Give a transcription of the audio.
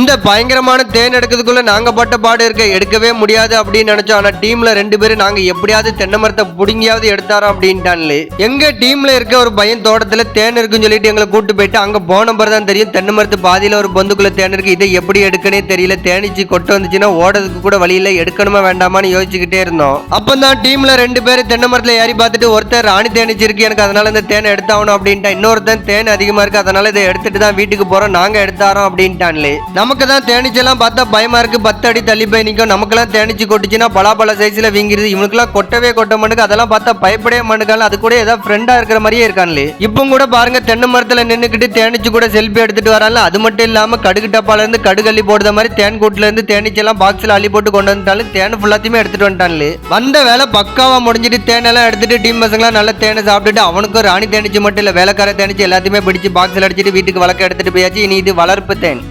இந்த பயங்கரமான தேன் எடுக்கிறதுக்குள்ள நாங்க பட்ட பாடு இருக்க. எடுக்கவே முடியாது அப்படின்னு நினைச்சோம் ஆனா டீம்ல ரெண்டு பேரும் நாங்க எப்படியாவது தென்னை மரத்தை புடுங்கியாவது எடுத்தாரோம் அப்படின்ட்டான்லே. எங்க டீம்ல இருக்க ஒரு பையன் தோட்டத்துல தேன் இருக்குன்னு சொல்லிட்டு எங்களை கூட்டு போயிட்டு அங்க போன பிறகு தான் தெரியும். தென்னை மரத்து பாதியில ஒரு பொந்துக்குள்ள தேன் இருக்கு. இதை எப்படி எடுக்கனே தெரியல. தேனிச்சு கொட்டு வந்துச்சுன்னா ஓடுறதுக்கு கூட வழியில எடுக்கணுமா வேண்டாமான்னு யோசிச்சுக்கிட்டே இருந்தோம். அப்பதான் டீம்ல ரெண்டு பேர் தென்னை மரத்துல ஏறி பார்த்துட்டு ஒருத்தர் ராணி தேனிச்சு இருக்கு எனக்கு அதனால இந்த தேனை எடுத்தாகணும் அப்படின்ட்டா இன்னொருத்தன் தேன் அதிகமா இருக்கு. அதனால இதை எடுத்துட்டு தான் வீட்டுக்கு போறோம். நாங்க எடுத்தாரோம் அப்படின்ட்டான்லே. நமக்கு தான் தேனிச்செல்லாம் பார்த்தா பயமா இருக்கு. பத்து அடி தள்ளி போய் நிற்கும் நமக்கெல்லாம் தேனிச்சு கொட்டுச்சுன்னா பலாப்பழ சைஸ்ல வீங்கிருது. இவனுக்குலாம் கொட்டவே கொட்ட மாட்டுக்கு. அதெல்லாம் பார்த்தா பயப்படவே மாட்டுக்கால அது கூட ஏதாவது ஃப்ரெண்டா இருக்கிற மாதிரியே இருக்கான்லே. இப்போ கூட பாருங்க தென்னை மரத்துல நின்றுக்கிட்டு தேனிச்சு கூட செல்ஃபி எடுத்துட்டு வரான்ல. அது மட்டும் இல்லாம கடுகு டப்பால இருந்து கடுகு அள்ளி போடுற மாதிரி தேன் கூட்டுல இருந்து தேனிச்செல்லாம் பாக்ஸ்ல அள்ளி போட்டு கொண்டு வந்துட்டாலும் தேன் ஃபுல்லாத்தையுமே எடுத்துட்டு வந்துட்டான்லே. வந்த வேலை பக்காவா முடிஞ்சிட்டு தேனெல்லாம் எடுத்துட்டு டீம் பசங்களாம் நல்ல தேனை சாப்பிட்டுட்டு அவனுக்கும் ராணி தேனிச்சு மட்டும் இல்ல வேலைக்கார தேனிச்சு எல்லாத்தையுமே பிடிச்சு பாக்ஸ்ல அடிச்சிட்டு வீட்டுக்கு வழக்க எடுத்துட்டு போயாச்சு. இனி இது வளர்ப்பு தேன்.